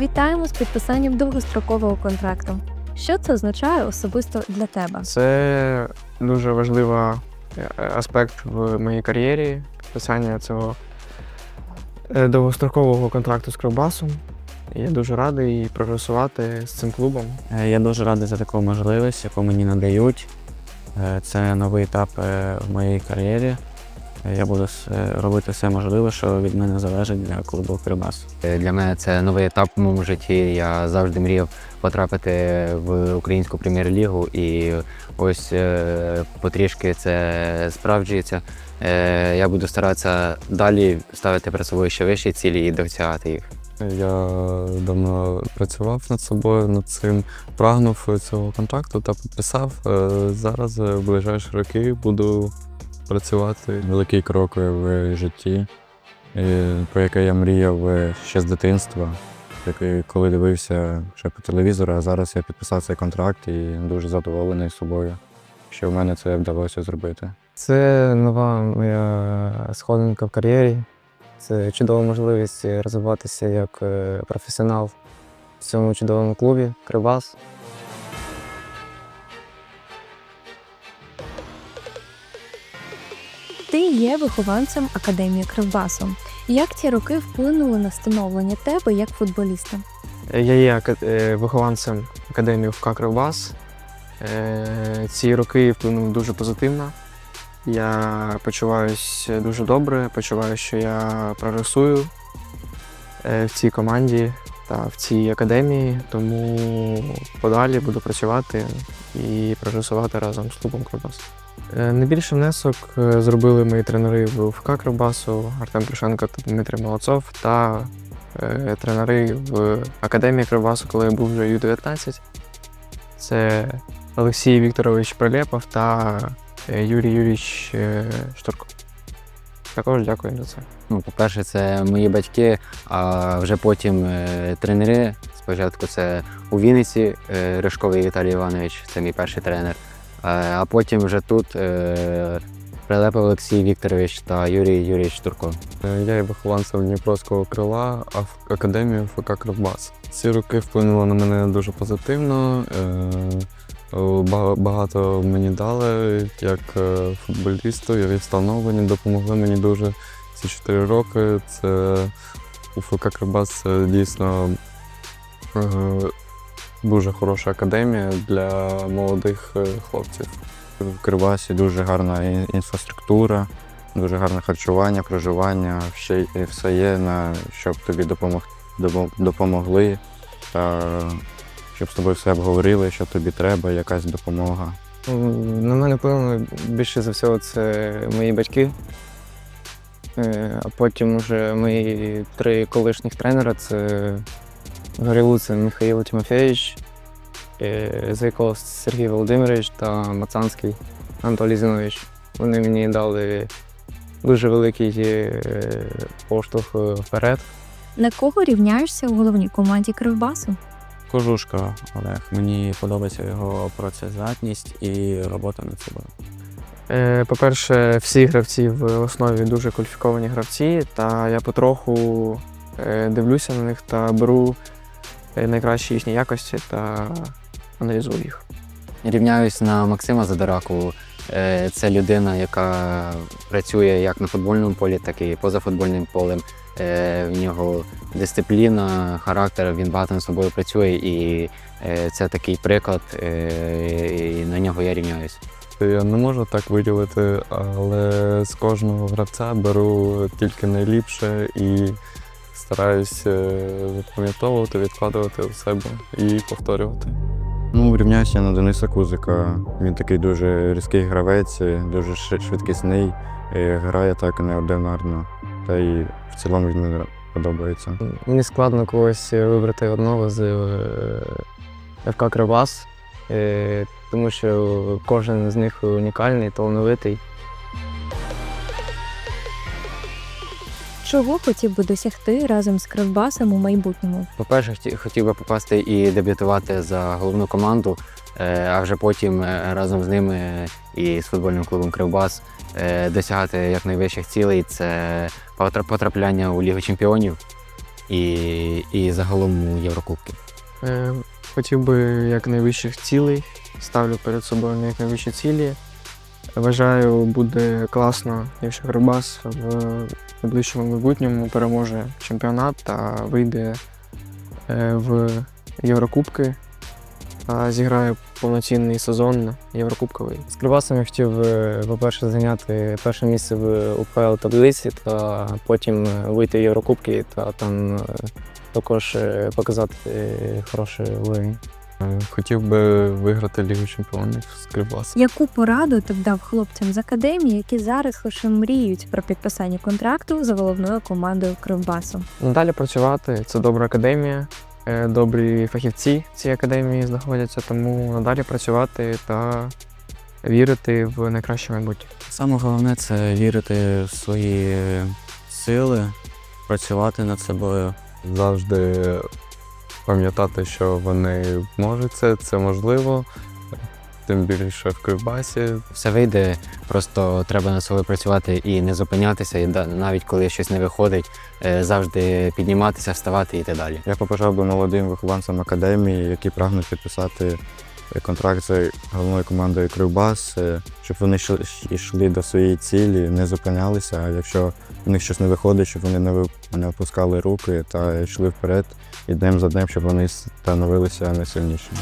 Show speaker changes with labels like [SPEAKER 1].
[SPEAKER 1] Вітаємо з підписанням довгострокового контракту. Що це означає особисто для тебе?
[SPEAKER 2] Це дуже важливий аспект в моїй кар'єрі підписання цього е, довгострокового контракту з Кривбасом. Я дуже радий прогресувати з цим клубом.
[SPEAKER 3] Е, Я дуже радий за таку можливість, яку мені надають. Е, Це новий етап е, в моїй кар'єрі. Я буду е, робити все можливе, що від мене залежить для клубу Кривбас.
[SPEAKER 4] Е, Для мене це новий етап в моєму житті. Я завжди мріяв потрапити в українську прем'єр-лігу, і ось е, потрішки це справджується. Я буду старатися далі ставити перед собою ще вищі цілі і досягати їх.
[SPEAKER 5] Я давно працював над собою, над цим, прагнув цього контракту та підписав. Зараз в ближайші роки буду працювати. Великий крок в житті, про який я мріяв ще з дитинства. Коли дивився ще по телевізору, а зараз я підписав цей контракт і дуже задоволений собою, що в мене це вдалося зробити.
[SPEAKER 2] Це нова моя сходинка в кар'єрі. Це чудова можливість розвиватися як е, професіонал в цьому чудовому клубі Кривбас.
[SPEAKER 1] Є вихованцем академії Кривбасу. Як ці роки вплинули на становлення тебе як футболіста?
[SPEAKER 2] Я є е, вихованцем академії ФК Кривбас. Е, Ці роки вплинули дуже позитивно. Я почуваюся дуже добре, почуваю, що я прогресую е, в цій команді та в цій академії, тому подалі буду працювати і прогресувати разом з клубом Кривбас. Е, Найбільший внесок е, зробили мої тренери в ФК Кривбасу Артем Плюшенко та Дмитрий Молодцов та е, тренери в академії Кривбасу, коли я був вже Ю-19. Це Олексій Вікторович Прилєпов та Юрій Юрійович Штурко. Також дякую за це.
[SPEAKER 4] Ну, по-перше, це мої батьки, а вже потім тренери. Спочатку це у Вінниці Ришковий Віталій Іванович, це мій перший тренер. Е, а потім вже тут е, Прилепов Олексій Вікторович та Юрій Юрійович Турко.
[SPEAKER 5] Е, Я є вихованцем Дніпровського крила, а в академію ФК Кривбас. Ці роки вплинуло на мене дуже позитивно. Багато мені дали як футболісту, як встановлені, допомогли мені дуже ці 4 роки. Це у ФК Кривбас дійсно дуже хороша академія для молодих е, хлопців. В Кривбасі дуже гарна інфраструктура, дуже гарне харчування, проживання, все, все є, на, щоб тобі допомог, допомогли, та щоб з тобою все обговорили, що тобі треба, якась допомога.
[SPEAKER 2] На мене вплинуло більше за всього це мої батьки. Е, А потім вже мої три колишніх тренера це Горілуцин Михайло Тимофійович, е, Зайко Сергій Володимирович та Мацанський Анатолій Зінович. Вони мені дали дуже великий е, поштовх е, вперед.
[SPEAKER 1] На кого рівняєшся у головній команді Кривбасу?
[SPEAKER 3] Кожушка Олег. Мені подобається його працездатність і робота над собою.
[SPEAKER 2] По-перше, всі гравці в основі дуже кваліфіковані гравці, та я потроху дивлюся на них та беру найкращі їхні якості та аналізую їх.
[SPEAKER 4] Рівняюсь на Максима Задораку. Е, Це людина, яка працює як на футбольному полі, так і поза футбольним полем. Е, В нього дисципліна, характер, він багато над собою працює, і е, це такий приклад, е, і на нього я рівняюсь.
[SPEAKER 5] Я не можу так виділити, але з кожного гравця беру тільки найліпше і стараюсь е, запам'ятовувати, відкладувати у себе і повторювати. Ну, рівняюся на Дениса Кузика. Він такий дуже різкий гравець, дуже швидкісний, і грає так неординарно. Та й в цілому він мені подобається.
[SPEAKER 2] Мені складно когось вибрати одного з е, ФК Кривбас, е, тому що кожен з них унікальний, талановитий.
[SPEAKER 1] Чого хотів би досягти разом з Кривбасом у майбутньому?
[SPEAKER 4] По-перше, хотів би попасти і дебютувати за головну команду, е, а вже потім е, разом з ними і з футбольним клубом Кривбас е, досягати якнайвищих цілей. Це потрапляння у Лігу Чемпіонів і, і загалом у Єврокубки.
[SPEAKER 2] Хотів би якнайвищих цілей, ставлю перед собою якнайвищі цілі. Вважаю, буде класно, якщо Кривбас в найближчому майбутньому переможе чемпіонат та вийде е, в Єврокубки та зіграє повноцінний сезон Єврокубковий.
[SPEAKER 6] З Кривбасом я хотів, е, по-перше, зайняти перше місце в УПЛ таблиці, та потім вийти в Єврокубки та там е, також показати хороший уровень.
[SPEAKER 5] Хотів би виграти Лігу чемпіонів з Кривбасом.
[SPEAKER 1] Яку пораду ти б дав хлопцям з академії, які зараз лише мріють про підписання контракту з головною командою Кривбасу?
[SPEAKER 2] Надалі працювати це добра академія, е, добрі фахівці в цій академії знаходяться, тому надалі працювати та вірити в найкраще майбутнє.
[SPEAKER 3] Саме головне це вірити в свої сили, працювати над собою.
[SPEAKER 5] Завжди пам'ятати, що вони можуть це, це можливо. Тим більше в Кривбасі.
[SPEAKER 4] Все вийде, просто треба над собою працювати і не зупинятися, і навіть коли щось не виходить, е, завжди підніматися, вставати і йти далі.
[SPEAKER 7] Я побажав би молодим вихованцям академії, які прагнуть підписати контракт з головною командою Кривбас, е, щоб вони йшли- йшли до своєї цілі, не зупинялися. А якщо в них щось не виходить, щоб вони не ви- не опускали руки та йшли вперед і днем за днем, щоб вони становилися найсильнішими.